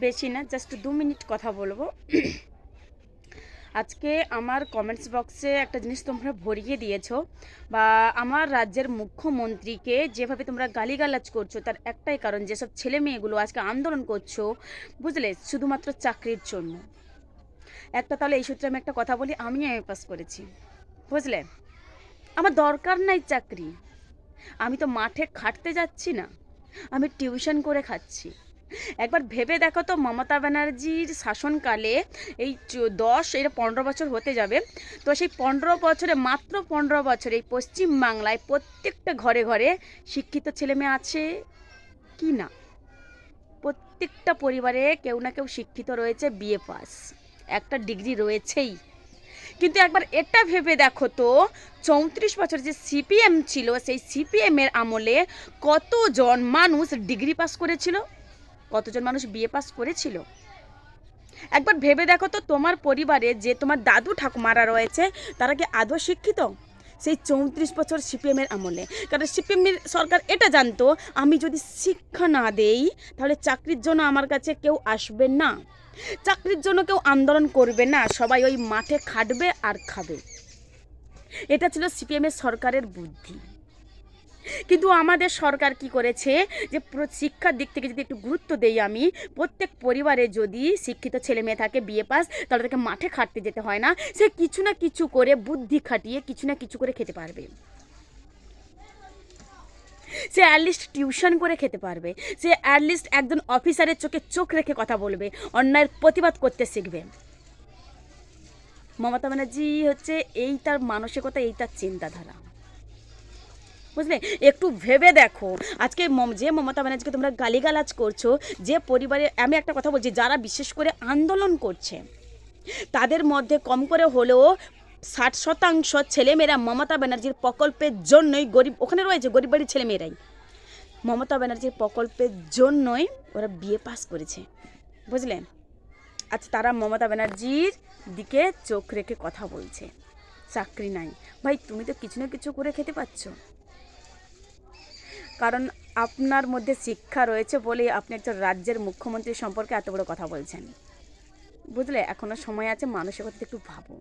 বেশি না জাস্ট দু মিনিট কথা বলব। আজকে আমার কমেন্টস বক্সে একটা জিনিস তোমরা ভরিয়ে দিয়েছ বা আমার রাজ্যের মুখ্যমন্ত্রীকে যেভাবে তোমরা গালিগালাজ করছ, তার একটাই কারণ যেসব ছেলে মেয়েগুলো আজকে আন্দোলন করছ, বুঝলে? শুধুমাত্র চাকরির জন্য। একটা তাহলে এই সূত্রে আমি একটা কথা বলি আমি এম পাস করেছি, বুঝলে? আমার দরকার নাই চাকরি। আমি তো মাঠে খাটতে যাচ্ছি না, আমি টিউশন করে খাচ্ছি। একবার ভেবে দেখো তো মমতা ব্যানার্জির শাসনকালে এই দশ এটা পনেরো বছর হতে যাবে। তো সেই পনেরো বছরে, মাত্র পনেরো বছরে এই পশ্চিম বাংলায় প্রত্যেকটা ঘরে ঘরে শিক্ষিত ছেলে মেয়ে আছে কি না? প্রত্যেকটা পরিবারে কেউ না কেউ শিক্ষিত রয়েছে বিএ পাস একটা ডিগ্রি রয়েছেই। কিন্তু একবার এটা ভেবে দেখো তো, চৌত্রিশ বছর যে সিপিএম ছিল, সেই সিপিএমের আমলে কতজন মানুষ ডিগ্রি পাস করেছিল? কতজন মানুষ বিএ পাস করেছিল? একবার ভেবে দেখো তো তোমার পরিবারে যে তোমার দাদু ঠাকুমারা রয়েছে, তারা কি আদৌ শিক্ষিত? সেই চৌত্রিশ বছর সিপিএমের আমলে। কারণ সিপিএমের সরকার এটা জানতো, আমি যদি শিক্ষা না দেই, তাহলে চাকরির জন্য আমার কাছে কেউ আসবে না। চাকরির জন্য কেউ আন্দোলন করবে না, সবাই ওই মাঠে খাটবে আর খাবে। এটা ছিল সিপিএমের সরকারের বুদ্ধি। কিন্তু আমাদের সরকার কি করেছে যে শিক্ষার দিক থেকে যদি একটু গুরুত্ব দেই আমি, প্রত্যেক পরিবারে যদি শিক্ষিত ছেলে মেয়ে থাকে বিয়ে পাস, তাহলে তাকে মাঠে খাটতে যেতে হয় না। সে কিছু না কিছু করে বুদ্ধি খাটিয়ে কিছু না কিছু করে খেতে পারবে। সে অ্যাটলিস্ট টিউশন করে খেতে পারবে। সে অ্যাটলিস্ট একজন অফিসারের চোখে চোখ রেখে কথা বলবে, অন্যায়ের প্রতিবাদ করতে শিখবে। মমতা ব্যানার্জি হচ্ছে এই তার মানসিকতা, এই তার চিন্তাধারা। বুঝলে? একটু ভেবে দেখো। আজকে যে মমতা ব্যানার্জিকে তোমরা গালিগালাজ করছ, যে পরিবারে, আমি একটা কথা বলছি, যারা বিশেষ করে আন্দোলন করছে, তাদের মধ্যে কম করে হলেও ষাট শতাংশ ছেলেমেয়েরা মমতা ব্যানার্জির প্রকল্পের জন্যই গরিব, ওখানে রয়েছে গরিব বাড়ির ছেলেমেয়েরাই। মমতা ব্যানার্জির প্রকল্পের জন্যই ওরা বিয়ে পাস করেছে। বুঝলেন আচ্ছা তারা মমতা ব্যানার্জির দিকে চোখ রেখে কথা বলছে। চাকরি নাই। ভাই, তুমি তো কিছু না কিছু করে খেতে পাচ্ছ। কারণ আপনার মধ্যে শিক্ষা রয়েছে বলেই আপনি একজন রাজ্যের মুখ্যমন্ত্রী সম্পর্কে এত বড় কথা বলছেন। বুঝলে? এখনও সময় আছে মানসিকতা একটু ভাবো